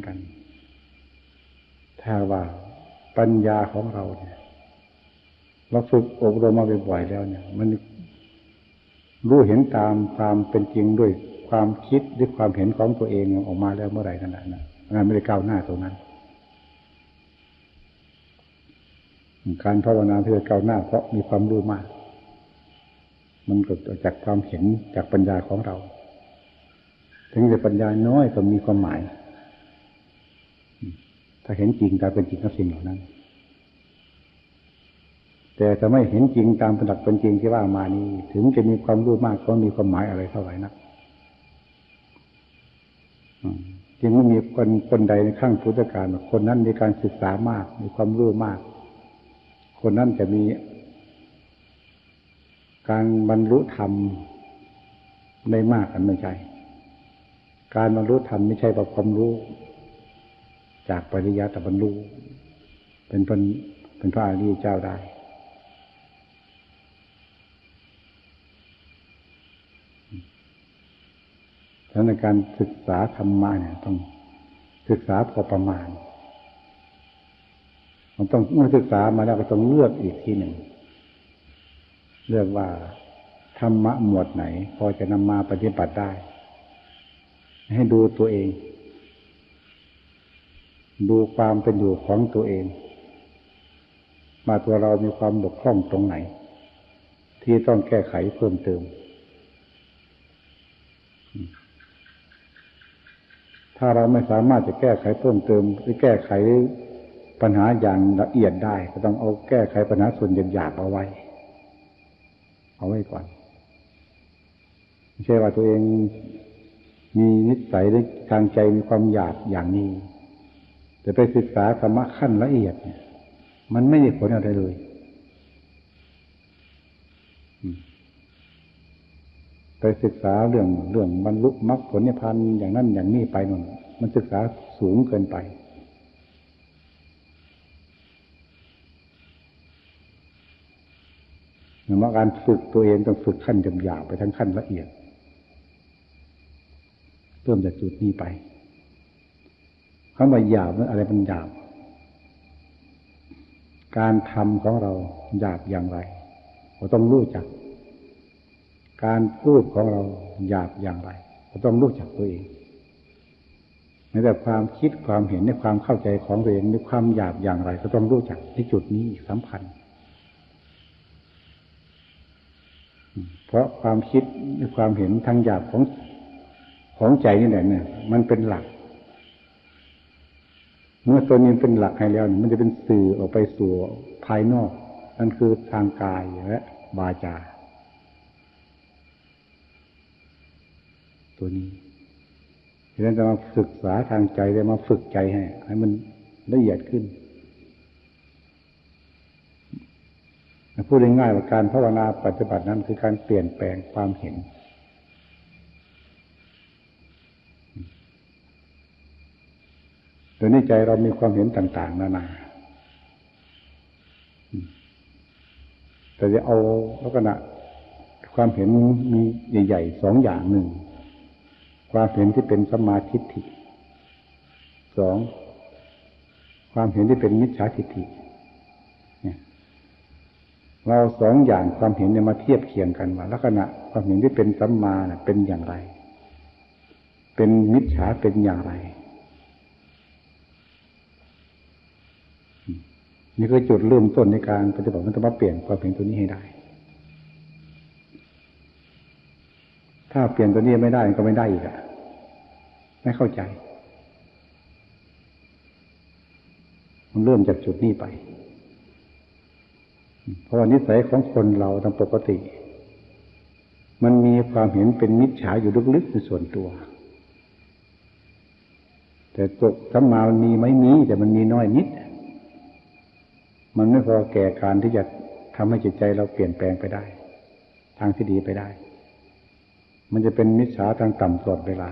มือนกัน ถ้าว่าปัญญาของเราเนี่ย เราฝึกอบรมมาบ่อยๆแล้วเนี่ย มันรู้เห็นตามความเป็นจริงด้วยความคิดด้วยความเห็นของตัวเองออกมาแล้วเมื่อไหร่ขนาดนั้นงานไม่ได้ก้าวหน้าตรงนั้น การภาวนาที่จะก้าวหน้า เพราะมีความรู้มาก มันเกิดจากความเห็นจากปัญญาของเรา ถึงจะปัญญาน้อยก็มีความหมาย ถ้าเห็นจริงตามเป็นจริงกับสิ่งเหล่านั้น แต่ถ้าไม่เห็นจริงตามเป็นหลักเป็นจริงที่ว่ามานี้ ถึงจะมีความรู้มากก็มีความหมายอะไรเท่าไหร่นักจึงไม่มีคนคนใดในข้างพุทธการคนนั้นมีการศึกษามาก มีความรู้มาก คนนั้นจะมี การบรรลุธรรมได้มากอันไม่ใช่การบรรลุธรรมไม่ใช่แบบความรู้ จากปริยัติบรรลุเป็นเป็นเป็นพระอริยเจ้าได้ ฉะนั้นการศึกษาธรรมะเนี่ยต้องศึกษาพอประมาณ มันต้องเมื่อศึกษามาแล้วก็ต้องเลือกอีกทีหนึ่ง เลือกว่าธรรมะหมวดไหน พอจะนำมาปฏิบัติได้ ให้ดูตัวเอง ดูความเป็นอยู่ของตัวเอง มาตัวเรามีความบกพร่องตรงไหน ที่ต้องแก้ไขเพิ่มเติม ถ้าเราไม่สามารถจะแก้ไขเพิ่มเติม หรือแก้ไขปัญหาอย่างละเอียดได้ ก็ต้องเอาแก้ไขปัญหาส่วนหยาบๆเอาไว้ เอาไว้ก่อนไม่ใช่ว่าตัวเองมีนิสัยหรือทางใจมีความหยาบอย่างนี้ แต่ไปศึกษาธรรมะขั้นละเอียดเนี่ย มันไม่ได้ผลอะไรเลยไปศึกษาเรื่องเรื่องบรรลุมรรคผลนิพพานอย่างนั้นอย่างนี้ไปนั่นมันศึกษาสูงเกินไปเหมือนว่าการฝึกตัวเองต้องฝึกขั้นหยาบไปทั้งขั้นละเอียด เริ่มจากจุดนี้ไป คำว่าหยาบนั้นอะไรมันหยาบ การทำของเราหยาบอย่างไรเราต้องรู้จัก การพูดของเราหยาบอย่างไรเราต้องรู้จักตัวเองแม้แต่ความคิดความเห็นในความเข้าใจของตัวเองในความหยาบอย่างไร ก็ต้องรู้จักที่จุดนี้สำคัญเพราะความคิดในความเห็นทางหยาบของของใจนี่แหละเนี่ย มันเป็นหลัก เมื่อตัวนี้เป็นหลักให้แล้วมันจะเป็นสื่อออกไปสู่ภายนอกนั่นคือทางกายและวาจา ตัวนี้ฉะนั้นจะมาศึกษาทางใจได้มาฝึกใจให้ ให้มันละเอียดขึ้นพูดง่ายๆว่าการภาวนาปฏิบัตินั้นคือการเปลี่ยนแปลงความเห็น โดยในใจเรามีความเห็นต่าง ๆ นานา แต่จะเอาลักษณะความเห็นมีใหญ่ๆสองอย่างหนึ่ง ความเห็นที่เป็นสมาธิฐิสองความเห็นที่เป็นมิจฉาทิฏฐิเราสองอย่างความเห็นเนี่ยมาเทียบเคียงกันว่าลักษณะความเห็นที่เป็นสัมมาเป็นอย่างไร เป็นมิจฉาเป็นอย่างไร นี่คือจุดเริ่มต้นในการปฏิบัติมันต้องมาเปลี่ยนความเห็นตัวนี้ให้ได้ ถ้าเปลี่ยนตัวนี้ไม่ได้ก็ไม่ได้อีกอะไม่เข้าใจ มันเริ่มจากจุดนี้ไป เพราะนิสัยของคนเราตามปกติ มันมีความเห็นเป็นมิจฉาอยู่ลึกๆในส่วนตัว แต่ตกสัมมามันมีไม่มีแต่มันมีน้อยนิด มันไม่พอแก่การที่จะทำให้จิตใจเราเปลี่ยนแปลงไปได้ ทางที่ดีไปได้ มันจะเป็นมิจฉาทางต่ำตลอดเวลา